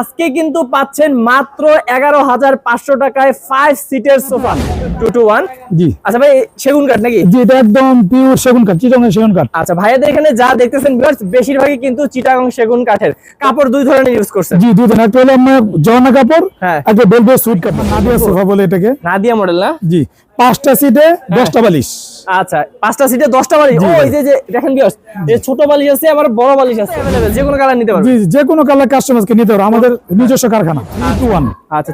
আজকে কিন্তু পাচ্ছেন মাত্র এগারো হাজার পাঁচশো টাকায় ফাইভ সিটের সোফা টু টু ওয়ান জি। আচ্ছা ভাই সেগুন কাঠ নাকি? জি এটা একদম পিওর সেগুন কাঠ চিটংয়ের সেগুন কাঠ। আচ্ছা ভাইয়াদের এখানে যা দেখতেছেন বেশিরভাগই কিন্তু চিটাগং সেগুন কাঠের। কাপড় দুই ধরনের ইউজ করছেন। জি দুদিন একটা হলো আপনার জর্না কাপড় হ্যাঁ। একটা বেলভেট সুইট কাপড় নাদিয়া সোফা বলে এটাকে। নাদিয়া মডেল না? জি। পাঁচটা সিটে হ্যাঁ। দশটা বালিশ। আচ্ছা পাঁচটা সিটে দশটা বালিশ। ও এই যে দেখেন বিয়স ছোট বালিশ আছে আবার বড় বালিশ আছে। যে কোনো কালার নিতে পারবে। যে কোনো কালার কাস্টমারকে নিতে পারো। আমাদের নিজস্ব কারখানা। টু ওয়ান আচ্ছা।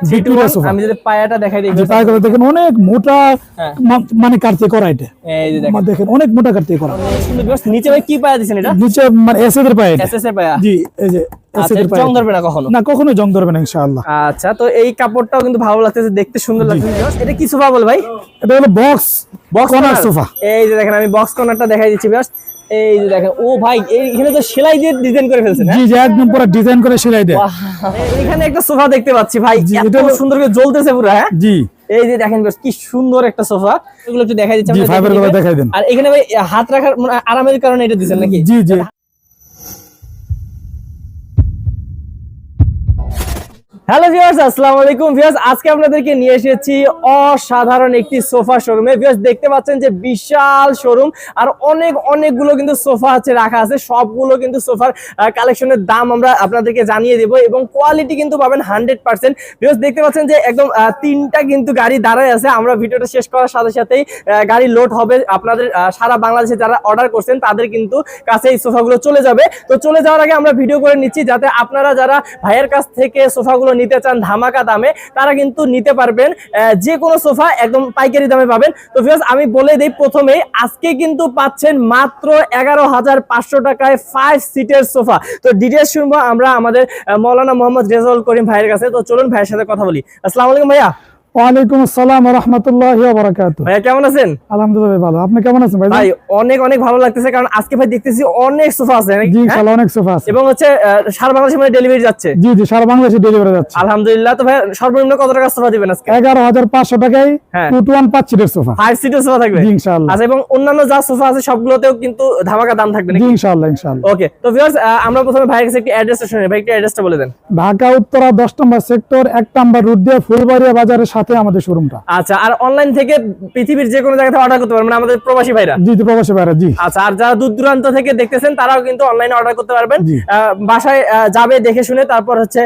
আমি যদি পায়াটা দেখাই দিই। যে দেখেন অনেক মোটা হ্যাঁ। মানে কাঠ করা এটা। এই যে দেখেন। দেখেন অনেক মোটা কাঠ করা। নিচে ভাই কি পায়া দিছেন এটা? নিচে মানে এসেদের পায়ে এটা। পায়া। জি এই যে এসেদের পায়ে জং ধরবে না কখনো? না কখনো জং ধরবে না ইনশাআল্লাহ। আচ্ছা তো এই কাপড়টাও কিন্তু ভালো লাগতেছে দেখতে সুন্দর লাগতেছে viewers। এটা কি সোফা বল ভাই? এটা হলো বক্স বক্স কর্নার সোফা এই যে দেখেন আমি বক্স কর্নারটা দেখাই দিচ্ছি বিয়াস এই যে দেখেন ও ভাই এই- এখানে তো সেলাই দিয়ে ডিজাইন করে ফেলছেন হ্যাঁ? জি একদম পুরো ডিজাইন করে সেলাই দেয়। এখানে একটা সোফা দেখতে পাচ্ছি ভাই জি, এটা সুন্দর করে জ্বলতেছে পুরো হ্যাঁ? জি। এই যে দেখেন কি সুন্দর একটা সোফা এগুলো একটু দেখাই দিচ্ছি জি, আমরা গুলো দেখাই দেন। আর এখানে ভাই হাত রাখার মানে আরামের কারণে এটা দিচ্ছেন নাকি? জি জি। হ্যালো ভিউয়ার্স আসসালামু আলাইকুম। ভিউয়ার্স আজকে আপনাদেরকে নিয়ে এসেছি অসাধারণ একটি সোফা শোরুমে। ভিউয়ার্স দেখতে পাচ্ছেন যে বিশাল শোরুম আর অনেক, অনেকগুলো কিন্তু সোফা আছে, রাখা আছে। সবগুলো কিন্তু সোফার কালেকশনের দাম আমরা আপনাদেরকে জানিয়ে দেব এবং কোয়ালিটি কিন্তু পাবেন হান্ড্রেড পার্সেন্ট ভিউয়ার্স দেখতে পাচ্ছেন যে একদম তিনটা কিন্তু গাড়ি দাঁড়ায় আছে। আমরা ভিডিওটা শেষ করার সাথে সাথেই গাড়ি লোড হবে। আপনাদের সারা বাংলাদেশে যারা অর্ডার করছেন, তাদের কিন্তু কাছে এই সোফাগুলো চলে যাবে। তো চলে যাওয়ার আগে আমরা ভিডিও করে নিচ্ছি, যাতে আপনারা যারা ভাইয়ের কাছ থেকে সোফাগুলো নিতে চান ধামাকা দামে, তারা কিন্তু নিতে পারবেন যে কোনো সোফা একদম পাইকারি দামে পাবেন। তো ফিরোজ আমি বলে দিই প্রথমেই, আজকে কিন্তু পাচ্ছেন মাত্র এগারো হাজার পাঁচশো টাকায় ফাইভ সিটের সোফা। তো ডিটেলস শুনব আমরা আমাদের মৌলানা মোহাম্মদ রেজাউল করিম ভাইয়ের কাছে। তো চলুন ভাইয়ের সাথে কথা বলি। আসসালামু আলাইকুম ভাইয়া। ওয়ালাইকুম আসসালাম রহমতুল্লাহ বারাকাতু ভাইয়া কেমন আছেন? আলহামদুলিল্লাহ ভালো। আপনি কেমন আছেন ভাই? ভাই অনেক অনেক ভালো লাগতেছে কারণ আজকে ভাই দেখতেছি অনেক সোফা আছে জি? ইনশাআল্লাহ অনেক সোফা আছে। এবং হচ্ছে সারা বাংলাদেশে মানে ডেলিভারি যাচ্ছে। জি জি সারা বাংলাদেশে ডেলিভারি যাচ্ছে। আলহামদুলিল্লাহ তো ভাই সর্বনিম্ন কত টাকা সোফা দিবেন আজকে? এগারো হাজার পাঁচশো টাকায় হ্যাঁ। টু টু পাঁচ সিটের সোফা। ফাইভ সিটের সোফা থাকবে? জি ইনশাআল্লাহ। আচ্ছা এবং অন্যান্য যা সোফা আছে সবগুলোতেও কিন্তু ধামাকা দাম থাকবে জি নাকি ইনশাআল্লাহ ইনশাআল্লাহ। ওকে তো ভিউয়ার্স আমরা প্রথমে ভাইয়ের কাছে একটি অ্যাড্রেসটা শুনি ভাই একটু অ্যাড্রেসটা বলে দেন। ঢাকা উত্তরা দশ নম্বর সেক্টর এক নম্বর রুট দিয়ে ফুলবাড়িয়া বাজারের সাথে আমাদের শোরুমটা আচ্ছা আর অনলাইন থেকে পৃথিবীর যে কোনো জায়গা থেকে অর্ডার করতে পারবেন আমাদের প্রবাসী ভাইরা। জি প্রবাসী বাইরা জি। আচ্ছা আর যারা দূর দূরান্ত থেকে দেখতেছেন তারাও কিন্তু অনলাইনে অর্ডার করতে পারবেন। বাসায় যাবে দেখে শুনে তারপর হচ্ছে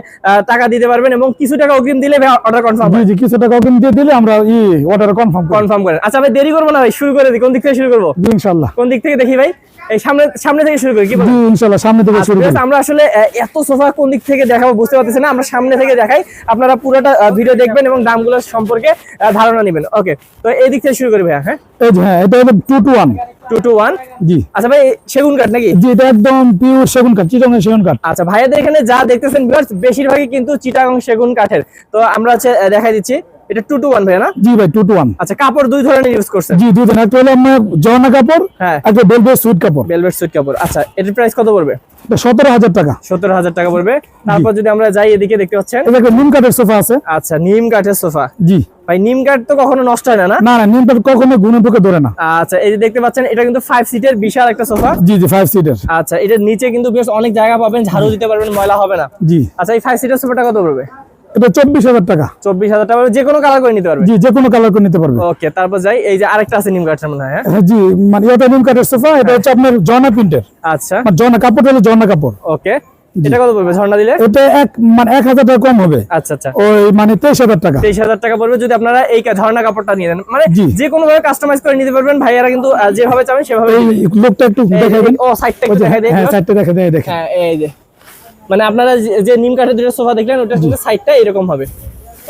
টাকা দিতে পারবেন এবং কিছু টাকা অগ্রিম দিলে অর্ডার কনফার্ম জি কিছু টাকা অগ্রিম দিয়ে দিলে আমরা ই অর্ডার কনফার্ম কনফার্ম করেন। আচ্ছা ভাই দেরি করব না ভাই শুরু করে দিই। কোন দিক থেকে শুরু করব? জি ইনশাআল্লাহ। কোন দিক থেকে দেখি ভাই? এই সামনে সামনে থেকে শুরু করি কি বলেন? ইনশাআল্লাহ সামনে থেকে আচ্ছা, শুরু করি। আমরা আসলে এত সোফা কোন দিক থেকে দেখাবো বুঝতে পারতেছি না আমরা সামনে থেকে দেখাই। আপনারা পুরোটা ভিডিও দেখবেন এবং দামগুলো সম্পর্কে ধারণা নেবেন। ওকে তো এই দিক থেকে শুরু করি ভাইয়া হ্যাঁ? হ্যাঁ এটা হলো two two one two two one জি। আচ্ছা ভাই সেগুন কাঠ নাকি? জি এটা একদম পিওর সেগুন কাঠ চিটাগং সেগুন কাঠ। আচ্ছা ভাইয়াদের এখানে যা দেখতেছেন বেশিরভাগই কিন্তু চিটাগং সেগুন কাঠের। তো আমরা হচ্ছে দেখাই দিচ্ছি। এটা টু টু ওয়ান ভাইয়া না? জি ভাই টু টু ওয়ান আচ্ছা কাপড় দুই ধরনের ইউজ করছেন? জি দুদিন একটা হলো আপনার জর্না কাপড় হ্যাঁ। একটা বেলভেট সুইট কাপড়। ভেলভেট সুইট কাপড়। আচ্ছা এটার প্রাইস কত পড়বে? সতেরো হাজার টাকা। সত্তর হাজার টাকা পড়বে। তারপর যদি আমরা যাই এদিকে দেখতে পাচ্ছেন? নিম কাঠের সোফা আছে। আচ্ছা নিম কাঠের সোফা। জি। ভাই নিম কাঠ তো কখনো নষ্ট হয় না না? না নিম কাঠ কখনো গুনে ঢুকে ধরে না। আচ্ছা এই যে দেখতে পাচ্ছেন এটা কিন্তু ফাইভ সিটের বিশাল একটা সোফা। জি জি ফাইভ সিটের আচ্ছা এটার নিচে কিন্তু বেশ অনেক জায়গা পাবেন ঝাড়ু দিতে পারবেন ময়লা হবে না। জি। আচ্ছা এই ফাইভ সিটের সোফাটা কত পড়বে? এটা চব্বিশ হাজার টাকা। চব্বিশ হাজার টাকা যে কোনো কালার করে নিতে পারবে। জি যে কোনো কালার করে নিতে পারবে। ওকে তারপর যাই এই যে আরেকটা আছে নিম কাঠের মনে হয় হ্যাঁ? হ্যাঁ, জি মানে এটা নিম কাঠের সোফা এটা হচ্ছে আপনার জর্না প্রিন্টের। আচ্ছা। মানে জর্না কাপড় হলো জর্না কাপড়। ওকে এটা কত পড়বে ঝর্ণা দিলে? এটা এক মানে এক হাজার টাকা কম হবে। আচ্ছা আচ্ছা। ওই মানে তেইশ হাজার টাকা। তেইশ হাজার টাকা পড়বে যদি আপনারা এই ঝর্ণা কাপড়টা নিয়ে নেন। মানে জি। যে কোনো ভাবে কাস্টমাইজ করে নিতে পারবেন ভাইয়ারা কিন্তু যেভাবে চাবেন সেভাবে লোকটা একটু দেখাবেন ও সাইডটা একটু দেখাই দেয় হ্যাঁ দেখেন। হ্যাঁ এই যে। মানে আপনারা যে- নিম কাঠের দুটো সোফা দেখলেন ওটা কিন্তু সাইডটা এরকম হবে।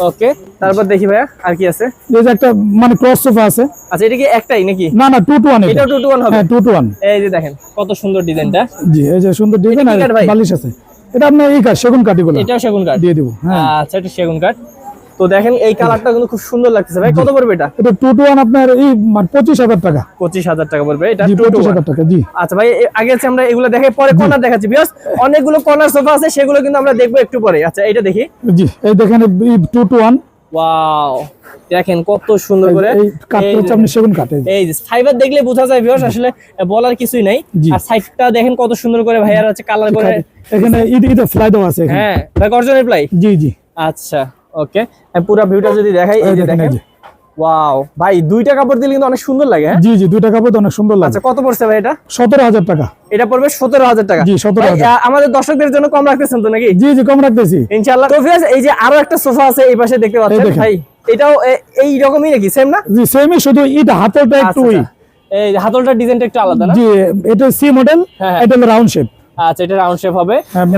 ওকে তারপর দেখি ভাইয়া আর কি আছে? এই যে একটা মানে ক্রস সোফা আছে। আচ্ছা এটা কি একটাই নাকি? না না 2 টু 1 এটা। 2 টু 1 হবে? হ্যাঁ টু টু ওয়ান এই যে দেখেন কত সুন্দর ডিজাইনটা। জি এই যে সুন্দর ডিজাইন আর বালিশ আছে। এটা আপনি এই কাঠ সেগুন কাঠি গুলো এটা সেগুন কাঠ? দিয়ে দিব হ্যাঁ। আচ্ছা এটা সেগুন কাঠ। তো দেখেন এই কালারটা কিন্তু খুব সুন্দর লাগতেছে ভাই। কত পড়বে এটা? এটা টু টু ওয়ান আপনার এই মানে পঁচিশ হাজার টাকা। পঁচিশ হাজার টাকা পড়বে। এটা জি টু টু পঁচিশ হাজার টাকা জি। আচ্ছা ভাই আগে হচ্ছে আমরা এগুলো দেখাই পরে কর্নার দেখাচ্ছি। বিকজ অনেকগুলো কর্নার সোফা আছে সেগুলো কিন্তু আমরা দেখব একটু পরে। আচ্ছা এটা দেখি। জি এই দেখেন টু টু ওয়ান ওয়াও দেখেন কত সুন্দর করে। এই এই হচ্ছে আপনি সেগুন কাঠ এই যে। এই ফাইবার দেখলে বোঝা যায় ভিউয়ার্স আসলে বলার কিছুই নাই। আর সাইডটা দেখেন কত সুন্দর করে ভাইয়ার হচ্ছে কালার করে এখানে ঈদ ঈদ ফ্লাই দেওয়া আছে এখানে। হ্যাঁ ভাই গর্জনের প্লাই জি জি। আচ্ছা। ওকে পুরো ভিউটা যদি দেখাই এই যে দেখেন। ওয়াও ভাই দুইটা কাপড় দিলে কিন্তু অনেক সুন্দর লাগে হ্যাঁ? জি জি দুইটা কাপড় অনেক সুন্দর লাগে। আচ্ছা কত পড়ছে ভাই এটা? সতেরো হাজার টাকা। এটা পড়বে সতেরো হাজার টাকা। জি, 17,000 আমাদের দর্শকদের জন্য কম রাখতেছেন তো নাকি? জি জি কম রাখতেছি। ইনশাআল্লাহ। তো এই যে আরও একটা সোফা আছে এই পাশে দেখতে পাচ্ছেন? ভাই এটাও এই রকমই নাকি? সেম না? জি সেমই শুধু হাতেরটা একটু আচ্ছা, ওই আচ্ছা। এই হাতলটার ডিজাইনটা একটু আলাদা না? জি এটা সি মডেল হ্যাঁ, হ্যাঁ। এটা রাউন্ড শেপ আচ্ছা এটা রাউন্ড শেপ হবে।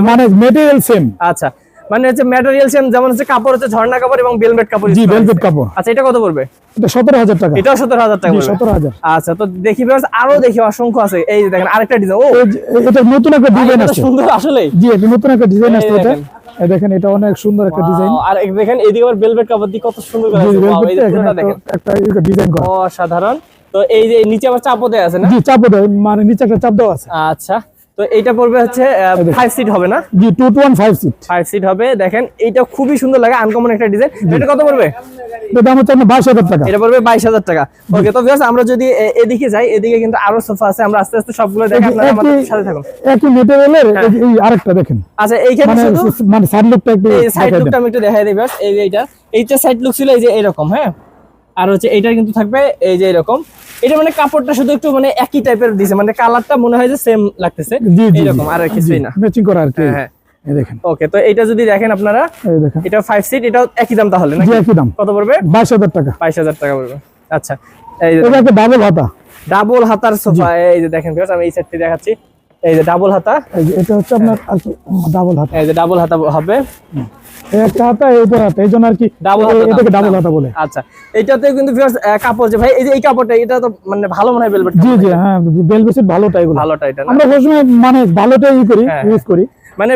মানে মেটেরিয়াল সেম আচ্ছা। মানে হচ্ছে ম্যাটেরিয়াল সেম যেমন হচ্ছে কাপড় হচ্ছে ঝর্ণা কাপড় এবং বেলভেট কাপড় জি কাপড়। আচ্ছা এটা কত পড়বে? এটা সতেরো হাজার টাকা। এটাও সতেরো হাজার টাকা জি পড়বে। সতেরো হাজার। আচ্ছা তো দেখি আরও দেখি অসংখ্য আছে। এই যে দেখেন আরেকটা ডিজাইন ও! এটা নতুন একটা ডিজাইন আছে সুন্দর আসলে জি এটা নতুন একটা ডিজাইন আছে এটা। দেখেন। এটা অনেক সুন্দর একটা ডিজাইন আর দেখেন এদিকে আবার বেলভেট কাপড় দিয়ে কত সুন্দর করে আছে। এই দেখেন একটা ডিজাইন করা। অসাধারণ। তো এই যে নিচে আবার চাপও দেয়া আছে না? জি চাপ দেয় মানে নিচে একটা চাপ দেওয়া আছে। আচ্ছা। তো এইটা পড়বে হচ্ছে ফাইভ সিট হবে না? জি two two one five seat five seat হবে। দেখেন এইটা খুবই সুন্দর লাগে আনকমন একটা ডিজাইন এটা কত পড়বে? এটা দাম হচ্ছে বাইশ হাজার টাকা। এটা পড়বে বাইশ হাজার টাকা। ওকে তো ভিউয়ার্স আমরা যদি এদিকে যাই এদিকে কিন্তু আরও সোফা আছে। আমরা আস্তে আস্তে সবগুলো দেখে আপনারা আমাদের সাথে থাকুন। একই মেটেরিয়ালের এই আরেকটা দেখেন। আচ্ছা এইখানে শুধু মানে সাইড লুকটা একটু সাইড লুকটা আমি একটু দেখাই দিই ভিউয়ার্স এই যে এইটা। এইটা সাইড লুক ছিল এই যে এরকম হ্যাঁ? আর হচ্ছে এইটা কিন্তু থাকবে এই যে এরকম এটা মানে কাপড়টা শুধু একটু মানে একই টাইপের দিছে মানে কালারটা মনে হয় যে সেম লাগতেছে। এরকম আর কিছুই না। ম্যাচিং করা আর কি। হ্যাঁ এই দেখেন। ওকে তো এটা যদি দেখেন আপনারা এই দেখেন। এটা ফাইভ সিট এটাও একই দাম তাহলে নাকি? একই দাম। কত পড়বে? বাইশ হাজার টাকা। বাইশ হাজার টাকা পড়বে। আচ্ছা এই যে এটা ডাবল হাতা। ডাবল হাতার সোফা এই যে দেখেন আমি এই সেটটি দেখাচ্ছি। এই যে ডাবল হাতা। এটা হচ্ছে আপনার আর কি ডাবল হাতা। এই যে ডাবল হাতা হবে। একটা হাতা এই উপর হাতা এই আর কি Double হাতা এটাকে ডাবল হাতা বলে। আচ্ছা এইটাতে কিন্তু কাপড় যে ভাই এই যে এই কাপড়টা এটা তো মানে ভালো মনে হয় বেলভেট জি জি হ্যাঁ ভালোটা এগুলো। ভালোটা এটা আমরা সবসময় মানে ভালোটাই করি হ্যাঁ, ইউজ করি। মানে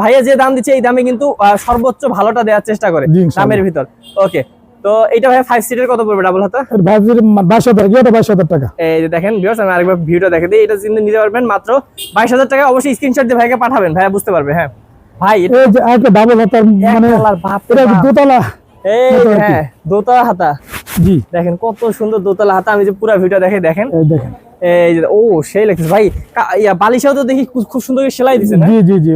ভাইয়া যে দাম দিচ্ছে এই দামে কিন্তু সর্বোচ্চ ভালোটা দেওয়ার চেষ্টা করে দামের ভিতর। ওকে তো এটা ভাই ফাইভ সিটের কত পড়বে ডাবল হাতা? এর ভাইজের বাইশ হাজার এটা বাইশ হাজার টাকা? এই যে দেখেন ভিউয়ার্স আমি আরেকবার ভিডিওটা দেখে দিই। এটা নিতে পারবেন মাত্র বাইশ হাজার টাকা। অবশ্যই স্ক্রিনশট দিয়ে ভাইকে পাঠাবেন। ভাইয়া বুঝতে পারবে হ্যাঁ। ভাই এই যে একটা ডাবল হাতা মানে এটা দোতলা। এই। হ্যাঁ দোতলা হাতা। জি। দেখেন কত সুন্দর দোতলা হাতা। আমি যে পুরো ভিডিও দেখে দেখেন। এই দেখেন। ও সেই লাগতেছে। ভাই বালিশেও তো দেখি খুব- সুন্দর সেলাই জি জি জি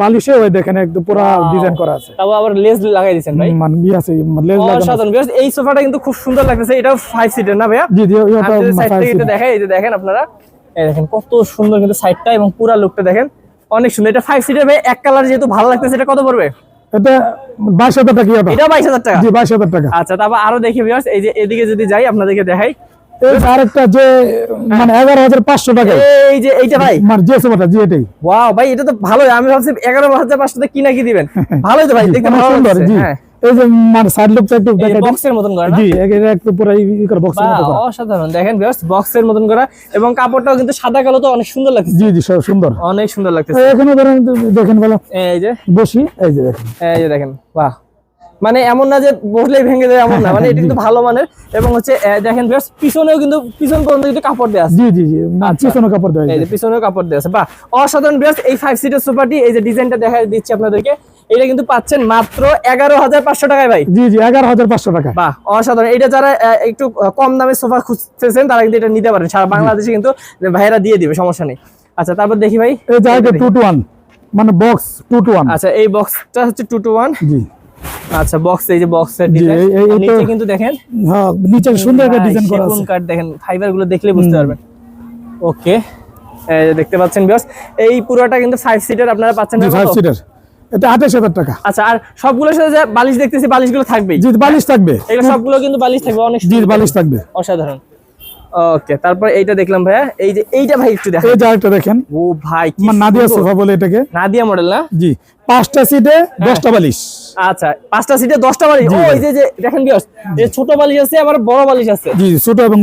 বালিশে ওই দেখেন একদম পুরা. ডিজাইন করা আছে। তাও আবার লেস লাগাই দিছেন ভাই? মানে ই আছে লাগানো এই সোফাটা কিন্তু খুব সুন্দর লাগতেছে। এটাও ফাইভ সিটের না ভাইয়া? জি জি থেকে একটু seat। দেখাই এই যে দেখেন আপনারা। এই দেখেন কত সুন্দর কিন্তু সাইডটা এবং পুরা লুকটা দেখেন। অনেক সুন্দর। এটা ফাইভ সিটের ভাই এক কালার যেহেতু ভালো লাগতেছে এটা কত পড়বে? এটা বাইশ হাজার টাকা এটা? এটাও বাইশ হাজার টাকা? জি বাইশ হাজার টাকা। আচ্ছা তারপর আরও দেখি viewers, এই যে এদিকে যদি যাই আপনাদেরকে দেখাই। আরেকটা যে মানে এগারো হাজার পাঁচশো টাকা এই যে এইটা ভাই। মানে যে সোফাটা জি এটাই। ওয়াও ভাই এটা তো ভালোই। আমি ভাবছি এগারো হাজার পাঁচশো কি নাকি দিবেন? ভালোই তো ভাই দেখতে ভালো সুন্দর জি। হ্যাঁ। এই যে মানে সাইড লুকটা একটু দেখাই দিন। বক্সের মতন করে জি একেবারে একটু পুরো ই করে বক্সের বাহ, করা। অসাধারণ। দেখেন বক্সের মতন করা। এবং কাপড়টাও কিন্তু সাদা কালো তো অনেক সুন্দর লাগছে। জি জি সুন্দর। অনেক সুন্দর লাগতেছে। এখানে ধরেন দেখেন বলো এই যে। বসি এই যে দেখেন। এই যে দেখেন বাহ। মানে এমন না যে বসলেই ভেঙে যায় এমন না। মানে এটা কিন্তু ভালো মানের এবং হচ্ছে দেখেন বেশ পিছনেও কিন্তু পিছন পর্যন্ত কিন্তু কাপড় দেওয়া আছে। জি জি জি। পিছনে কাপড় দেওয়া আছে। পিছনেও কাপড় দেওয়া আছে। বাহ অসাধারণ বেশ এই ফাইভ সিটের সোফাটি এই যে ডিজাইনটা দেখা দিচ্ছি আপনাদেরকে। এটা কিন্তু পাচ্ছেন মাত্র এগারো হাজার পাঁচশো টাকায় ভাই। জি জি এগারো হাজার পাঁচশো টাকা। বা অসাধারণ। এটা যারা একটু কম দামে সোফা খুঁজতেছেন তারা কিন্তু এটা নিতে পারেন। সারা বাংলাদেশে কিন্তু ভাইরা দিয়ে দিবে সমস্যা নেই। আচ্ছা তারপর দেখি ভাই। এই যে টু টু ওয়ান মানে বক্স টু টু ওয়ান আচ্ছা এই বক্সটা হচ্ছে টু টু ওয়ান জি। আচ্ছা বক্স এই যে বক্সের ডিজাইন নিচে কিন্তু দেখেন হ্যাঁ নিচে সুন্দর একটা ডিজাইন করা আছে। দেখেন ফাইবারগুলো দেখলে বুঝতে পারবেন। ওকে দেখতে পাচ্ছেন বিয়স এই পুরোটা কিন্তু ফাইভ সিটার আপনারা পাচ্ছেন জি না ফাইভ সিটার এটা আঠাশ হাজার টাকা। আচ্ছা আর সবগুলোর সাথে যে বালিশ দেখতেছি বালিশগুলো থাকবেই। জি বালিশ থাকবে। এগুলো সবগুলো কিন্তু বালিশ থাকবে অনেক জি বালিশ থাকবে। অসাধারণ। ওকে তারপর এইটা দেখলাম ভাইয়া। এই যে এইটা ভাই একটু দেখেন। এই দেখেন। ও ভাই কি নাদিয়া সোফা বলে এটাকে। নাদিয়া মডেল না? জি পাঁচটা সিটে হ্যাঁ। দশটা বালিশ। আচ্ছা পাঁচটা সিটে দশটা বালিশ। ও এই যে যে দেখেন বিয়স যে ছোট বালিশ আছে আবার বড় বালিশ আছে। জি ছোট এবং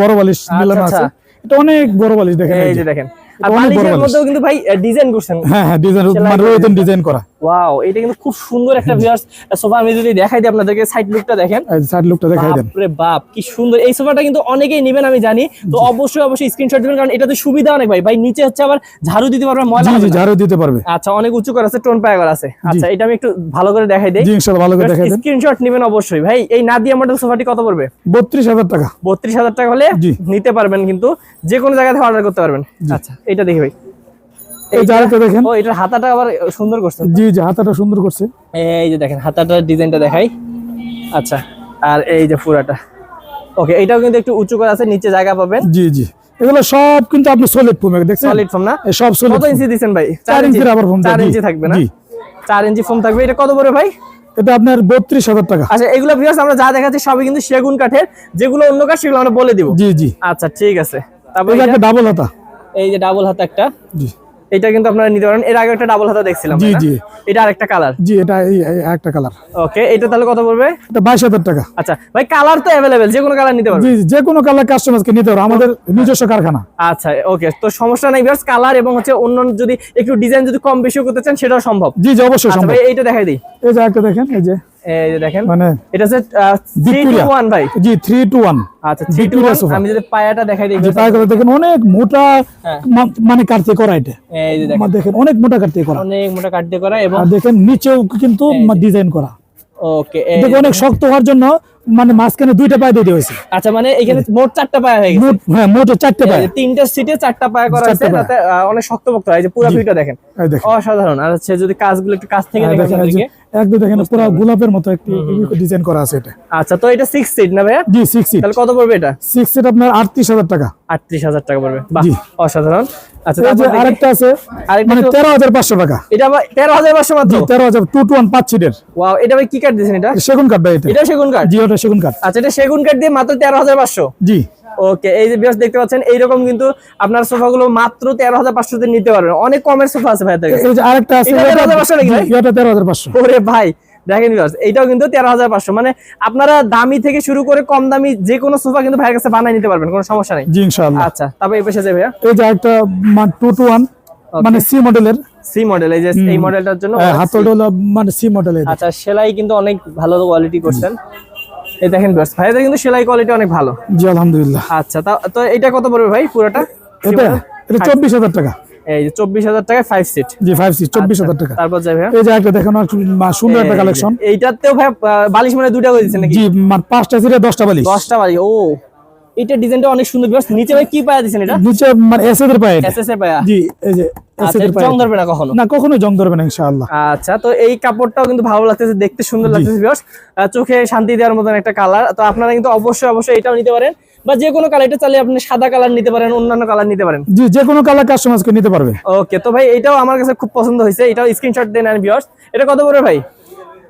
বড় বালিশ মিলানো আচ্ছা। আছে। এটা অনেক বড় বালিশ দেখেন এই যে। দেখেন। আর এটা বালিশের মধ্যেও কিন্তু ভাই ডিজাইন করছেন। হ্যাঁ হ্যাঁ ডিজাইন মানে রয়েছেন ডিজাইন করা। ওয়াও এটা কিন্তু খুব সুন্দর একটা ভিউয়ার্স সোফা আমি যদি দেখাই দিই আপনাদেরকে সাইড লুকটা দেখেন। সাইড লুকটা দেখাই দেন। বাপরে বাপ কি সুন্দর। এই সোফাটা কিন্তু অনেকেই নেবেন আমি জানি। তো অবশ্যই অবশ্যই স্ক্রিনশট দিবেন কারণ এটাতে সুবিধা অনেক ভাই। ভাই নিচে হচ্ছে আবার ঝাড়ু দিতে ময়লা জি। ঝাড়ু পারবে। আচ্ছা অনেক উঁচু করা আছে টোন পায়া করা আছে আচ্ছা এটা আমি একটু ভালো করে দেখাই দেই। জি ইনশাআল্লাহ ভালো করে দেখাই দেন। স্ক্রিনশট নেবেন অবশ্যই। ভাই এই নাদিয়া মডেল সোফাটি কত পড়বে? বত্রিশ হাজার টাকা। বত্রিশ হাজার টাকা হলে নিতে পারবেন কিন্তু যে কোনো জায়গা থেকে অর্ডার করতে পারবেন। আচ্ছা এটা দেখি ভাই। এই দেখেন। ও এটার হাতাটা আবার সুন্দর করছে। জি জি হাতাটা সুন্দর করছে। এই যে দেখেন হাতাটার ডিজাইনটা দেখাই। আচ্ছা আর এই যে পুরাটা। ওকে এটাও কিন্তু একটু উঁচু করে আছে নিচে জায়গা পাবেন। জি জি। এগুলো সব কিন্তু আপনি সলিড ফোম দেখছেন? সলিড ফোম না? সব সলিড কত ইঞ্চি দিচ্ছেন ভাই? চার ইঞ্চির আবার ফোম চার ইঞ্চি থাকবে না? জি। চার ইঞ্চি ফোম থাকবে। এটা কত পড়বে ভাই? এটা আপনার বত্রিশ হাজার টাকা। আচ্ছা এগুলো ভিউয়ার্স আমরা যা দেখাচ্ছি সবই কিন্তু সেগুন কাঠের। যেগুলো অন্য কাঠ সেগুলো আমরা বলে দিব। জি জি। আচ্ছা ঠিক আছে। তারপর এটা- ডাবল হাতা। এই যে ডাবল হাতা একটা। জি। এটা কিন্তু আপনারা নিতে পারেন। এর আগে একটা ডাবল হাতা দেখছিলাম জি, জি। এটা আরেকটা কালার জি এটা একটা কালার ওকে এটা তাহলে কত পড়বে? এটা বাইশ হাজার টাকা। আচ্ছা ভাই কালার তো অ্যাভেলেবেল যে কোনো কালার নিতে পারবেন। জি জি, যে কোনো কালার কাস্টমারকে নিতে পারো। আমাদের নিজস্ব কারখানা। আচ্ছা ওকে তো সমস্যা নাই ভিউয়ার্স কালার এবং হচ্ছে অন্য যদি একটু ডিজাইন যদি কম বেশি করতে চান সেটাও সম্ভব। জি জি অবশ্যই আচ্ছা সম্ভব। ভাই এইটা দেখাই দিই। এই যে একটা দেখেন এই যে। এই যে দেখেন মানে এটা হচ্ছে থ্রি টু ভিক্টোরিয়া। ভাই। জি থ্রি টু ওয়ান আচ্ছা থ্রি টু ভিক্টোরিয়া আমি যদি পায়াটা দেখাই দিই যে দেখেন অনেক মোটা। মানে কাটতে করা এটা। এই যে দেখেন। দেখেন অনেক মোটা কাটতে করা। অনেক মোটা কাট করা এবং দেখেন নিচেও কিন্তু ডিজাইন করা। ওকে দেখে অনেক শক্ত হওয়ার জন্য মানে মাঝখানে দুইটা পায়ে দিতে হয়েছে আচ্ছা মানে এখানে মোট চারটা পায়ে হয়ে গেছে। মোট হ্যাঁ মোট চারটে পায়ে। তিনটা সিটে চারটা পায়ে করা আছে। তাতে অনেক শক্তপোক্ত হয়। এই যে পুরো ভিউটা দেখেন। অসাধারণ। আর হচ্ছে যদি কাজগুলো একটু কাছ থেকে হ্যাঁ, দেখেন একদম দেখেন পুরো গোলাপের মতো একটি ডিজাইন করা আছে এটা। আচ্ছা তো এটা সিক্স সিট না ভাইয়া? জি সিক্স সিট তাহলে কত পড়বে এটা? সিক্স সিট আপনার আটত্রিশ হাজার টাকা। আটত্রিশ হাজার টাকা পড়বে। বাহ অসাধারণ। আচ্ছা তারপর আরেকটা আছে মানে টাকা। এটা মাত্র? তেরো পাঁচ সিটের ওয়াও এটা ভাই কি দিয়েছেন এটা? সেগুন ভাই এটা। এটা সেগুন জি ওটা সেগুন আচ্ছা এটা সেগুন কাঠ দিয়ে মাত্র তেরো হাজার পাঁচশো? জি। ওকে এই যে বিয়াস দেখতে পাচ্ছেন এইরকম কিন্তু আপনার সোফাগুলো মাত্র তেরো হাজার পাঁচশোতে নিতে পারবেন। অনেক কমের সোফা আছে ভাই আরেকটা আছে এটা 13,500 নাকি ভাই? তেরো হাজার পাঁচশো। ওরে ভাই দেখেন এইটাও কিন্তু তেরো হাজার পাঁচশো। মানে আপনারা দামি থেকে শুরু করে কম দামি যে কোনো সোফা কিন্তু ভাইয়ের কাছে বানাই নিতে পারবেন কোনো সমস্যা নেই। আচ্ছা তারপর এই পেশে যাবে এই যে একটা টু টু ওয়ান মানে সি মডেলের সি মডেল এই যে এই মডেলটার জন্য হাতলটা হলো মানে সি মডেলের আচ্ছা সেলাই কিন্তু অনেক ভালো কোয়ালিটি করছেন। এই দেখেন ভিউয়ার্স ভাই এটা কিন্তু সেলাই কোয়ালিটি অনেক ভালো। জি আলহামদুলিল্লাহ। আচ্ছা তা- এটা কত পড়বে ভাই পুরোটা? এটা এটা চব্বিশ হাজার টাকা। এই যে চব্বিশ হাজার টাকায় ফাইভ সিট জি ফাইভ সিট চব্বিশ হাজার টাকা। তারপর যাবে এই যে একটা দেখেন সুন্দর একটা কালেকশন এইটাতেও ভাই বালিশ মানে দুইটা করে দিচ্ছেন নাকি? জি পাঁচটা সিটে দশটা বালিশ। দশটা বালিশ ও। এটা ডিজাইনটা অনেক সুন্দর বিকজ নিচে ভাই কি পায়া এটা? নিচে মানে পায়ে এটা। এসএস এর পায়া? জি এই যে আচ্ছা জং ধরবে না কখনো? না কখনো জং ধরবে না ইনশাআল্লাহ। আচ্ছা তো এই কাপড়টাও কিন্তু ভালো লাগতেছে দেখতে সুন্দর লাগতেছে চোখে শান্তি দেওয়ার মতন একটা কালার তো আপনারা কিন্তু অবশ্যই অবশ্যই এটাও নিতে পারেন। বা যে কোনো কালার এটা চাইলে আপনি সাদা কালার নিতে পারেন অন্যান্য কালার নিতে পারেন। জি যে কোনো কালার কাস্টমারকে নিতে পারবে। ওকে তো ভাই এটাও আমার কাছে খুব পছন্দ হয়েছে। এটাও স্ক্রিনশট দেন আর বিয়ার্স এটা কত পড়বে ভাই?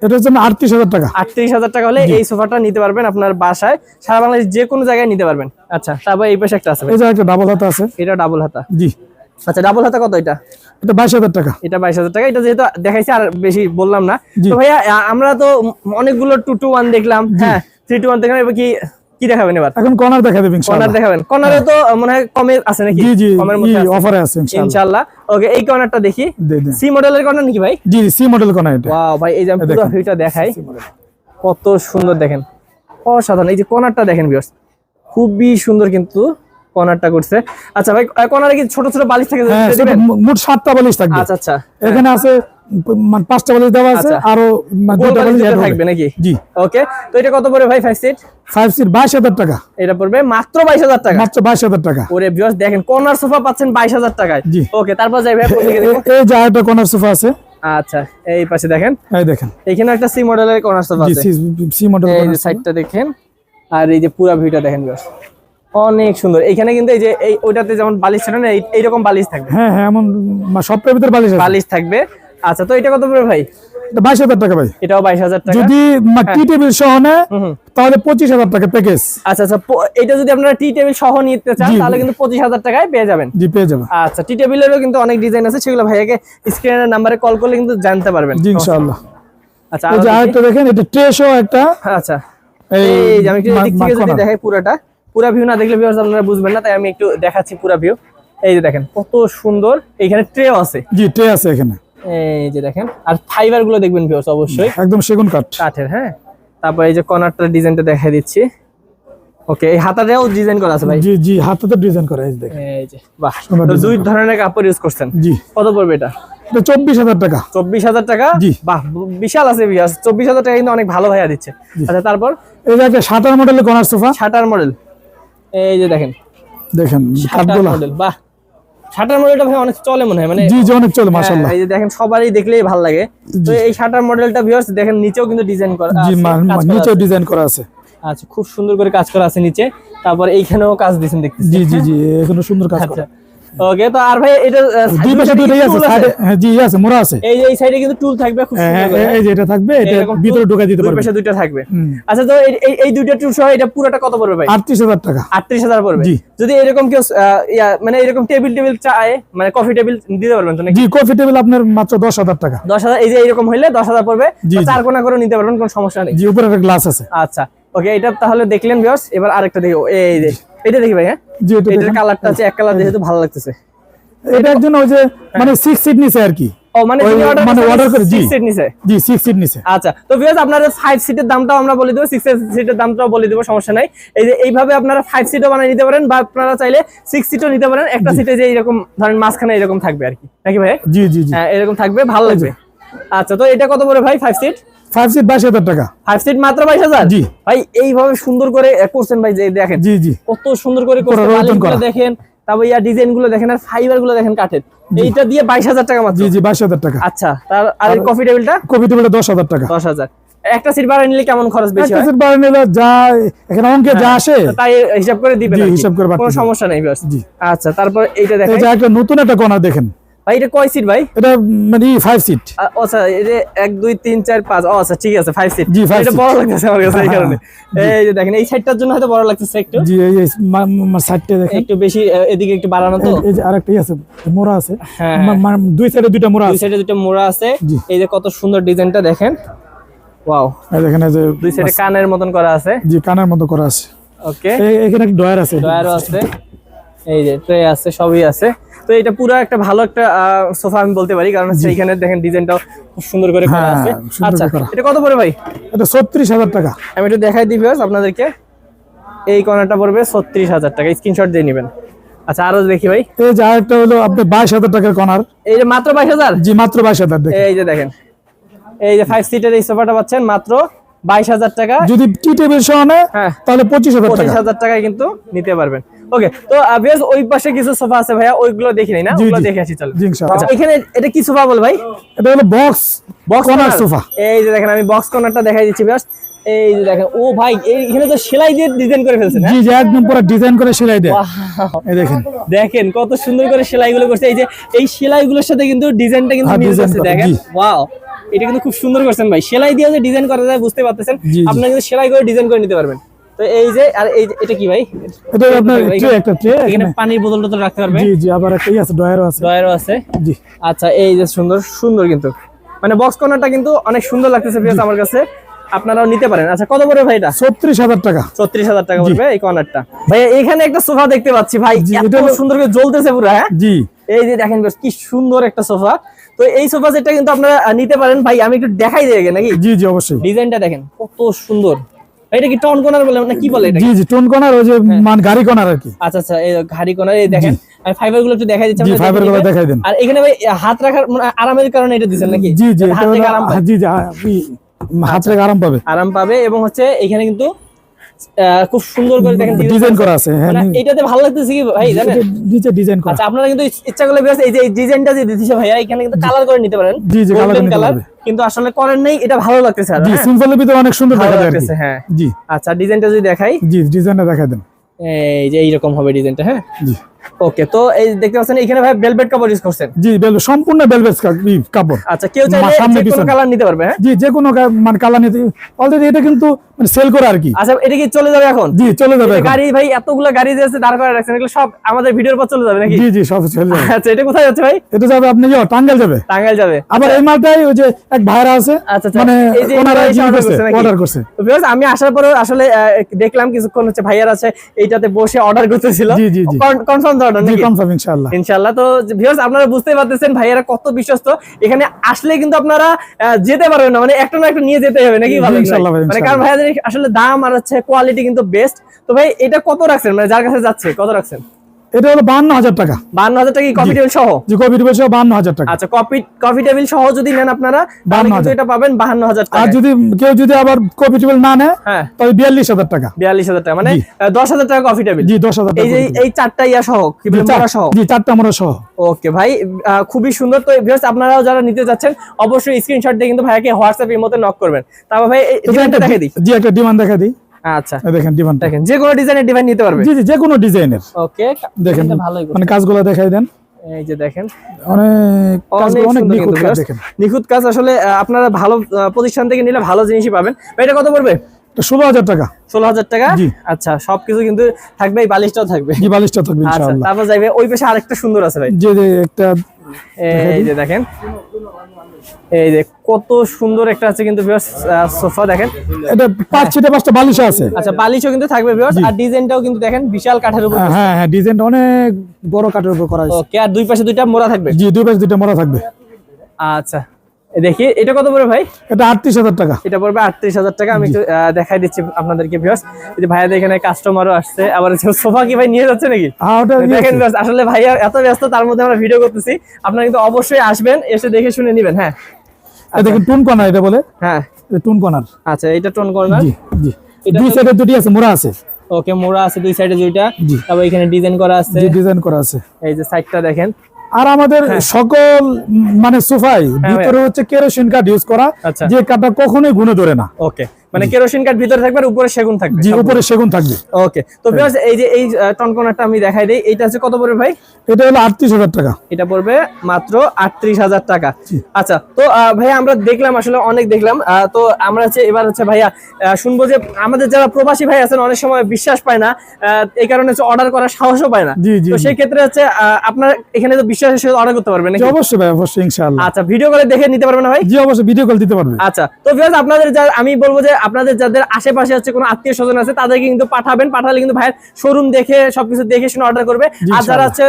এটা জন্য আটত্রিশ হাজার টাকা। আটত্রিশ হাজার টাকা হলে এই সোফাটা নিতে পারবেন আপনার বাসায়। সারা বাংলাদেশ যে কোনো জায়গায় নিতে পারবেন। আচ্ছা তারপর এই পাশে একটা আছে এই যে একটা ডাবল হাতা আছে। এটা ডাবল হাতা। জি। আচ্ছা ডাবল হাতা কত এটা? এটা বাইশ হাজার টাকা। এটা বাইশ হাজার টাকা। এটা যেহেতু দেখাইছি আর বেশি বললাম না। তো ভাইয়া আমরা তো অনেকগুলো টু টু ওয়ান দেখলাম। হ্যাঁ থ্রি টু ওয়ান দেখলাম। এবার কি কি দেখাবেন এবার? এখন কর্নার দেখা দেবেন কর্নার দেখাবেন। কর্নারে তো মনে হয় কমে আছে নাকি? জি জি কমের মধ্যে আছে। অফারে আছে ইনশাআল্লাহ। ওকে এই কর্নারটা দেখি। সি মডেলের কর্নার নাকি ভাই? জি সি মডেল কর্নার এটা। ওয়াও ভাই এই যে আমি পুরো। ভিউটা দেখাই। কত সুন্দর দেখেন। অসাধারণ। এই যে কর্নারটা দেখেন ভিউয়ার্স খুবই সুন্দর কিন্তু কর্নারটা করছে। আচ্ছা ভাই কর্নারে কি ছোট ছোট বালিশ থাকে হ্যাঁ মোট সাতটা বালিশ থাকবে। আচ্ছা আচ্ছা। এখানে আছে মানে পাঁচটা বালিশ দেওয়া আছে আচ্ছা। আরও মানে বালিশ বালিশ দুটো হবে। থাকবে নাকি? জি। ওকে তো এটা কত পড়বে ভাই ফাইভ সিট ফাইভ সিট বাইশ হাজার টাকা। এটা পড়বে মাত্র বাইশ হাজার টাকা। মাত্র বাইশ হাজার টাকা। ওরে ভিউয়ার্স দেখেন কর্নার সোফা পাচ্ছেন বাইশ হাজার টাকায়। জি। ওকে তারপর যাই ভাই এই যে আরেকটা কর্নার সোফা আছে। আচ্ছা এই পাশে দেখেন। এই দেখেন। এখানে একটা সি মডেলের কর্নার সোফা আছে। সি সি মডেল এই সাইডটা দেখেন আর এই যে পুরো ভিউটা দেখেন ভিউয়ার্স অনেক সুন্দর। এখানে কিন্তু এই যে এই ওইটাতে যেমন বালিশ ছিল না এই- এইরকম বালিশ থাকবে। হ্যাঁ হ্যাঁ এমন মা- সবটার ভিতরে বালিশ বালিশ থাকবে। আচ্ছা তো এটা কত পড়বে ভাই? বাইশ হাজার টাকা ভাই। এটাও বাইশ হাজার টাকা? যদি টি টেবিল সহ নেয় হুম। তাহলে পঁচিশ হাজার টাকা প্যাকেজ আচ্ছা আচ্ছা এটা যদি আপনারা টি টেবিল সহ নিতে চান। তাহলে কিন্তু পঁচিশ হাজার টাকায় পেয়ে যাবেন। জি পেয়ে যাবে আচ্ছা টি টেবিলেরও কিন্তু অনেক ডিজাইন আছে সেগুলো ভাইয়াকে স্ক্রিনের নাম্বারে কল করলে কিন্তু জানতে পারবেন। জি ইনশাআল্লাহ। আচ্ছা এই যে আরেকটা দেখেন এটা ট্রে সহ একটা। আচ্ছা। এই যে আমি একটু এদিক থেকে যদি। দেখাই পুরাটা পুরা ভিউ না দেখলে ভিউয়ার্স আপনারা বুঝবেন না তাই আমি একটু দেখাচ্ছি পুরা ভিউ এই যে দেখেন কত সুন্দর এখানে ট্রে আছে। জি ট্রে আছে এখানে। এই যে দেখেন আর ফাইবারগুলো দেখবেন ভিউয়ার্স অবশ্যই। একদম সেগুন কাঠ। কাঠের হ্যাঁ? তারপর এই যে কর্নারটার ডিজাইনটা দেখাই দিচ্ছি। ওকে এই হাতাটাও ডিজাইন করা আছে ভাই? জি জি ডিজাইন করা দেখেন। এই যে বাহ দুই ধরনের কাপড় ইউজ করছেন। জি। কত পড়বে এটা? এটা চব্বিশ হাজার টাকা। জি। বাহ বিশাল আছে বিয়াস চব্বিশ হাজার টাকা কিন্তু অনেক ভালো ভাইয়া দিচ্ছে। আচ্ছা তারপর? এই যে একটা সাতার মডেলের কর্নার সোফা শাটার মডেল এই যে দেখেন। দেখেন কাঠগোলা। মডেল বাহ। শাটার মডেলটা ভাই অনেক চলে মনে হয় মানে জি জি অনেক চলে মাশাল্লাহ হ্যাঁ, এই যে দেখেন সবারই দেখলেই ভালো লাগে। তো এই শাটার মডেলটা ভিউয়ার্স দেখেন নিচেও কিন্তু ডিজাইন করা আছে, জি নিচেও ডিজাইন করা আছে। আচ্ছা খুব সুন্দর করে কাজ করা আছে নিচে। তারপর এইখানেও কাজ দিয়েছেন দেখতেছি। জি জি জি এখানে সুন্দর কাজ করা। আচ্ছা ওকে তো আর ভাই এটা দুই পাশে দুইটাই আছে সাইডে হ্যাঁ জি আছে মোড়া আছে। এই এই সাইডে কিন্তু টুল থাকবে খুব হ্যাঁ, সুন্দর হ্যাঁ, এই যে এটা থাকবে এটা ভিতরে ঢোকা দিতে দুই পাশে দুইটা থাকবে। আচ্ছা তো এই- এই দুইটা টুল সহ এটা পুরোটা কত পড়বে ভাই? আটত্রিশ হাজার টাকা। আটত্রিশ হাজার পড়বে। জি। যদি এরকম কেউ মানে এরকম টেবিল টেবিল চায় মানে কফি টেবিল দিতে পারবেন তো নাকি? জি কফি টেবিল আপনার মাত্র দশ হাজার টাকা। দশ হাজার এই যে এরকম হইলে দশ হাজার পড়বে। জি, চার কোনা করে নিতে পারবেন কোনো সমস্যা নেই। জি উপরে একটা গ্লাস আছে। আচ্ছা ওকে এটা তাহলে দেখলেন ভিউয়ার্স এবার আরেকটা দেখো এই যে এটা দেখি ভাই হ্যাঁ? জি এটা এটার কালারটা আছে এক কালার যেহেতু ভালো লাগতেছে। এটা একজন ওই যে মানে সিক্স সিট নিছে আর কি। ও মানে মানে order করে, জি। seat নিছে? জি সিক্স সিট নিছে। আচ্ছা তো ভিউয়ার্স আপনাদের ফাইভ সিটের দামটাও আমরা বলে দেবো সিক্স সিটের দামটাও বলে দেবো সমস্যা নাই। এই যে এইভাবে আপনারা ফাইভ সিটও বানিয়ে নিতে পারেন বা আপনারা চাইলে সিক্স সিটও নিতে পারেন। একটা সিটে যে এরকম ধরেন মাঝখানে এরকম থাকবে আর কি। নাকি ভাই? জি জি জি। হ্যাঁ এরকম থাকবে ভালো লাগবে। আচ্ছা তো এটা কত পড়ে ভাই? ফাইভ সিট ফাইভ সিট বাইশ হাজার টাকা। ফাইভ সিট মাত্র বাইশ হাজার? জি। ভাই এইভাবে সুন্দর করে করছেন ভাই যে দেখেন। জি জি। কত সুন্দর করে করছেন। দেখেন তারপর ইয়া ডিজাইনগুলো দেখেন আর ফাইবারগুলো দেখেন কাঠের। এইটা দিয়ে বাইশ হাজার টাকা মাত্র। জি জি বাইশ হাজার টাকা। আচ্ছা তার আর কফি টেবিলটা? কফি টেবিলটা দশ হাজার টাকা। দশ হাজার। একটা সিট বাড়া নিলে কেমন খরচ বেশি একটা সিট বাড়ি নিলে যা এখানে অঙ্কে যা আসে তাই হিসাব করে দিবেন হিসাব করে কোনো সমস্যা নেই জি। আচ্ছা তারপর এইটা এই দেখেন। যে একটা নতুন একটা কর্নার দেখেন। ভাই এটা কয় সিট ভাই? এটা মানে সিট আচ্ছা ও আচ্ছা ঠিক আছে ফাইভ সিট জি, five এটা বড় লাগতেছে আমার কাছে এই হ্যাঁ, কারণে। এই যে দেখেন এই সাইডটার জন্য হয়তো বড় লাগতেছে একটু। জি এই সাইডটা দেখেন। একটু বেশি এদিকে একটু বাড়ানো তো। এই- এই যে আরেকটা আছে মোড়া আছে। হ্যাঁ, মা- মা- দুই সাইডে দুইটা মোড়া দুই সাইডে দুটো মোড়া আছে। এই যে কত সুন্দর ডিজাইনটা দেখেন। ওয়াও। এই দেখেন এই যে দুই সাইডে কানের মতন করা আছে। জি কানের মতো করা আছে। ওকে। এখানে একটা ডয়ার আছে। ডয়ারও আছে। এই যে ট্রে আছে সবই আছে। তো এটা পুরো একটা ভালো একটা সোফা আমি বলতে পারি কারণ হচ্ছে এখানে দেখেন ডিজাইনটাও খুব সুন্দর করে করা হ্যাঁ, আছে। আচ্ছা এটা কত পড়ে ভাই? এটা ছত্রিশ হাজার টাকা। আমি একটু দেখাই দিই আপনাদেরকে। এই কর্নারটা পড়বে ছত্রিশ হাজার টাকা স্ক্রিনশট দিয়ে নেবেন। আচ্ছা আরও দেখি ভাই। এই যে আরেকটা হলো আপনার বাইশ হাজার টাকার কর্নার। এই যে মাত্র বাইশ হাজার? জি মাত্র বাইশ হাজার দেখেন। এই যে দেখেন। এই যে ফাইভ সিটের এই সোফাটা পাচ্ছেন মাত্র বাইশ হাজার টাকা। যদি টি টেবিল সহ নেয় হ্যাঁ। তাহলে পঁচিশ হাজার পঁচিশ টাকা হাজার টাকায় কিন্তু নিতে পারবেন। ওকে তো বেশ ওই পাশে কিছু সোফা আছে ভাইয়া ওইগুলো দেখি নাই না? ওগুলো দেখে আসি চলো। আচ্ছা এখানে এটা কি সোফা বল ভাই? এটা হলো বক্স বক্স কর্নার সোফা এই যে দেখেন আমি বক্স কর্নারটা দেখাই দিচ্ছি বেশ এই যে দেখেন ও ভাই এখানে তো সেলাই দিয়ে ডিজাইন করে ফেলছেন হ্যাঁ জি একদম পুরো ডিজাইন করে সেলাই দেয়। এই দেখেন। দেখেন কত সুন্দর করে সেলাইগুলো করছে। এই যে এই সেলাইগুলোর সাথে কিন্তু ডিজাইনটা কিন্তু হ্যাঁ, মিল করছে দেখেন। জি। ওয়াও এটা কিন্তু খুব সুন্দর করছেন ভাই। সেলাই দিয়ে যে ডিজাইন করা যায় বুঝতে পারতেছেন? জি, জি। আপনারা কিন্তু সেলাই করে ডিজাইন করে নিতে পারবেন। তো এই যে আর এই যে- এটা কি ভাই? এটা আপনার ট্রে একটা ট্রে এখানে পানির বোতল টোতল রাখতে পারবে? জি জি আবার একটা আছে ডয়ারও আছে। ডয়ারও আছে? জি। আচ্ছা এই যে সুন্দর সুন্দর কিন্তু। মানে বক্স কর্নারটা কিন্তু অনেক সুন্দর লাগতেছে বেশ আমার কাছে। আপনারাও নিতে পারেন। আচ্ছা কত করে ভাই এটা? ছত্রিশ হাজার টাকা। ছত্রিশ হাজার টাকা পড়বে এই কর্নারটা ভাই এখানে একটা সোফা দেখতে পাচ্ছি ভাই এত সুন্দর করে জ্বলতেছে পুরো হ্যাঁ? জি। এই যে দেখেন বেশ কি সুন্দর একটা সোফা। তো এই সোফা সেটটা কিন্তু আপনারা নিতে পারেন ভাই আমি একটু দেখাই দিই নাকি? জি জি অবশ্যই। ডিজাইনটা দেখেন কত সুন্দর। এটা কি টন কোনার বলে? না কি বলে এটা জি জি টোন কর্নার ওই যে হ্যাঁ। মান গাড়ি কর্নার আর কি। আচ্ছা আচ্ছা এই কোনার এই দেখেন। আমি ফাইবারগুলো একটু দেখাই দিচ্ছি জি ফাইবারগুলো দেখাই দেন। আর এখানে ভাই হাত রাখার আরামের কারণে এটা দিচ্ছেন নাকি? জি জি হাত রেখে হলো আরাম জি জি আ- হাত রেখে আরাম পাবে। আরাম পাবে এবং হচ্ছে এখানে কিন্তু আহ, খুব সুন্দর করে দেখেন ডিজাইন করা আছে হ্যাঁ মানে এটাতে ভালো লাগতেছে কি ভাই জানেন? নিচে ডিজাইন করা। আচ্ছা আপনারা কিন্তু ইচ্ছা করলে এই যে ডিজাইনটা যে দিতেছে ভাইয়া এখানে কিন্তু কালার করে নিতে পারেন। জি, জি, colour করে নিতে কালার। কিন্তু আসলে করেন নাই এটা ভালো লাগতেছে জি হ্যাঁ? সিম্পলের ভিতরে অনেক সুন্দর ভালো দেখা যাচ্ছে হ্যাঁ। জি। আচ্ছা ডিজাইনটা যদি দেখাই। জি ডিজাইনটা দেখাই দেন। এই যে এইরকম হবে ডিজাইনটা হ্যাঁ? জি। ওকে তো এই দেখতে পাচ্ছেন এখানে ভাই ভেলভেট কাপড় ইউজ করছেন? জি বেল- সম্পূর্ণ বেলভেট কাপড়। আচ্ছা কেউ চাইলে সামনে কোনো কালার নিতে পারবে হ্যাঁ? জি যে কোনো মানে কালার নিতে অলরেডি এটা কিন্তু মানে সেল করে আর কি। আচ্ছা এটা কি চলে যাবে এখন? জি চলে যাবে গাড়ি ভাই এতগুলো গাড়ি যে আছে দাঁড় করে রাখছেন এগুলো সব আমাদের ভিডিওর পর চলে যাবে নাকি? জি জি সব চলে যাবে। আচ্ছা এটা কোথায় যাচ্ছে ভাই? এটা যাবে আপনি ইয়ে, টাঙ্গাইল যাবে। টাঙ্গাইল যাবে। আবার এই মালটাই ওই যে এক ভাইরা আছে আচ্ছা, আচ্ছা। মানে ওনারা অর্ডার করছে তো viewers, আমি আসার পরে আসলে দেখলাম কিছুক্ষণ হচ্ছে ভাইয়ার আছে এইটাতে বসে অর্ডার করতেছিল। জি, জি, জি। কনফার্ম কনফার্ম তো অর্ডার নাকি? কনফার্ম ইনশাআল্লাহ। ইনশাল্লাহ তো ভিউয়ার্স আপনারা বুঝতেই পারতেছেন ভাইয়ারা কত বিশ্বস্ত। এখানে আসলে কিন্তু আপনারা যেতে পারবেন না। মানে একটা না একটা নিয়ে যেতে হবে নাকি ভালো মানে কারণ। ভাইয়াদের আসলে দাম আর হচ্ছে কোয়ালিটি কিন্তু বেস্ট তো ভাই এটা কত রাখছেন? মানে যার কাছে যাচ্ছে কত রাখছেন? এটা হলো বান্ন হাজার টাকা। বান্ন হাজার টাকা কফি টেবিল সহ? যে কপি টিপে বান্ন হাজার টাকা। আচ্ছা কফি কফি টেবিল সহ যদি নেন আপনারা 52,000 কিন্তু এটা পাবেন বাহান্ন হাজার আর যদি কেউ যদি আবার টিপে না নেয় হ্যাঁ। তবে বিয়াল্লিশ হাজার টাকা। বিয়াল্লিশ হাজার টাকা মানে দশ হাজার টাকা কফি টেবিল জি দশ হাজার এই যে টাকা এই চারটা ইয়া সহ মোড়া সহ? জি চারটা মোড়া সহ। ওকে ভাই খুবই সুন্দর। তো ভিউয়ার্স আপনারাও যারা নিতে যাচ্ছেন অবশ্যই স্ক্রিনশট দিয়ে কিন্তু ভাইয়াকে হোয়াটসঅ্যাপ এর মধ্যে নক করবেন। তারপর ভাই এই তো ডিজাইনটা দেখে দিই। জি একটা ডিমান্ড দেখা দিই। আচ্ছা। দেখেন ডিমান্ড দেখেন যে কোনো ডিজাইনের ডিভাইন নিতে পারবে। জি জি যে কোনো ডিজাইনের। ওকে দেখেন ভালোই মানে কাজগুলো দেখাই দেন। এই যে দেখেন। অনেক কাজগুলো অনেক অনেক নিখুঁত কাজ দেখেন। নিখুঁত কাজ আসলে আপনারা ভালো প্রতিষ্ঠান থেকে নিলে ভালো জিনিসই পাবেন। এটা কত পড়বে? ষোলো হাজার টাকা। ষোলো হাজার টাকা? আচ্ছা সবকিছু কিন্তু থাকবে এই বালিশটাও থাকবে। জি বালিশটা থাকবে আচ্ছা তারপর যাইবে ওই পাশে আরেকটা সুন্দর আছে ভাই। একটা এই যে দেখেন। এই যে কত সুন্দর একটা আছে কিন্তু সোফা দেখেন। এটা পাঁচ ছটা পাঁচটা বালিশ আছে। আচ্ছা বালিশও কিন্তু থাকবে ভিউয়ার্স আর ডিজাইনটাও কিন্তু দেখেন বিশাল কাঠের উপর। হ্যাঁ হ্যাঁ ডিজাইনটা অনেক বড় কাঠের উপর করা হয়েছে। ওকে আর দুই পাশে দুইটা মোড়া থাকবে? জি দুই পাশে দুইটা মোড়া থাকবে। আচ্ছা। দেখি এটা কত পড়বে ভাই? এটা আটত্রিশ হাজার টাকা। এটা পড়বে আটত্রিশ হাজার টাকা। আমি একটু দেখাই দিচ্ছি আপনাদেরকে ভিউয়ার্স এই যে ভাইয়াদের এখানে কাস্টমারও আসছে। আবার সোফা কি ভাই নিয়ে যাচ্ছে নাকি? ইয়ে দেখেন আসলে ভাইয়া এত ব্যস্ত তার মধ্যে আমরা ভিডিও করতেছি। আপনারা কিন্তু অবশ্যই আসবেন এসে দেখে শুনে নেবেন হ্যাঁ। দেখেন টুন কর্নার এটা বলে। হ্যাঁ। টুন কর্নার আচ্ছা এটা টোন কর্নার জি। জি দুই সাইডে দুটি আছে মোড়া আছে। ওকে মোড়া আছে দুই সাইডে দুইটা। তারপর এখানে ডিজাইন করা আছে। ডিজাইন করা আছে। এই যে সাইডটা দেখেন। আর আমাদের সকল মানে সোফাই ভিতরে হচ্ছে কেরোসিন কাঠ ইউজ করা হ্যাঁ আচ্ছা। যে কাঠটা কখনোই গুনে ধরে না। ওকে মানে কেরোসিন কাঠ ভিতরে থাকবে আর উপরে সেগুন থাকবে যে উপরে সেগুন থাকবে। ওকে তো ভিউয়ার্স এই যে এই টন আমি দেখাই দেই। এইটা হচ্ছে কত পড়বে ভাই? এটা হলো আটত্রিশ হাজার টাকা। এটা পড়বে মাত্র আটত্রিশ হাজার টাকা। আচ্ছা তো ভাইয়া আমরা দেখলাম আসলে অনেক দেখলাম। তো আমরা হচ্ছে এবার হচ্ছে ভাইয়া শুনব যে আমাদের যারা প্রবাসী ভাই আছেন অনেক সময় বিশ্বাস পায় না। এই কারণে হচ্ছে অর্ডার করার সাহসও পায় না। জি, জি, তো সেই ক্ষেত্রে হচ্ছে আপনার এখানে তো বিশ্বাসের সাথে অর্ডার করতে পারবেন অবশ্যই ভাই অবশ্যই ইনশাআল্লাহ। আচ্ছা ভিডিও করে দেখে নিতে পারবেন না ভাই? জি অবশ্যই ভিডিও কল দিতে পারবেন। আচ্ছা তো ভিউয়ার্স আপনাদের আমি বলব যে আপনাদের যাদের আশেপাশে আছে কোনো আত্মীয় স্বজন আছে তাদেরকে কিন্তু পাঠাবেন। পাঠালে কিন্তু ভাইয়ের শোরুম দেখে সবকিছু দেখে শুনে অর্ডার করবে। আর যারা আছে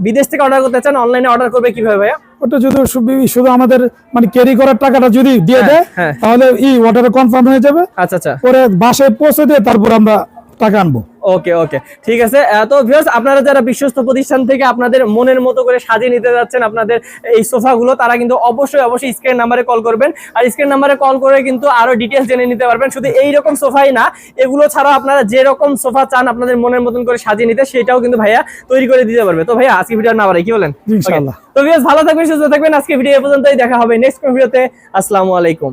বিদেশ থেকে অর্ডার করতে চান অনলাইনে অর্ডার করবে কীভাবে ভাইয়া? ওটা যদি শুধু- আমাদের মানে ক্যারি করার টাকাটা যদি দিয়ে দেয় হ্যাঁ। তাহলে ই অর্ডার কনফার্ম হয়ে যাবে। আচ্ছা আচ্ছা। পরে বাসায় পৌঁছে দিয়ে তারপর আমরা টাকা আনব। ওকে ওকে। ঠিক আছে। তো ভিউয়ার্স আপনারা যারা বিশ্বস্ত প্রতিষ্ঠান থেকে আপনাদের মনের মতো করে সাজিয়ে নিতে যাচ্ছেন আপনাদের এই সোফাগুলো তারা কিন্তু অবশ্যই অবশ্যই স্ক্রিন নাম্বারে কল করবেন। আর স্ক্রিন নাম্বারে কল করে কিন্তু আরও ডিটেলস জেনে নিতে পারবেন। শুধু এই রকম সোফাই না এগুলো ছাড়াও আপনারা যে রকম সোফা চান আপনাদের মনের মতন করে সাজিয়ে নিতে সেটাও কিন্তু ভাইয়া তৈরি করে দিতে পারবে। তো ভাইয়া আজকে ভিডিও না বাড়াই কি বলেন? ইনশাআল্লাহ। তো ভিউয়ার্স ভালো থাকবেন সুস্থ থাকবেন। আজকে ভিডিও এ পর্যন্তই দেখা হবে নেক্সট ভিডিওতে আসসালামু আলাইকুম।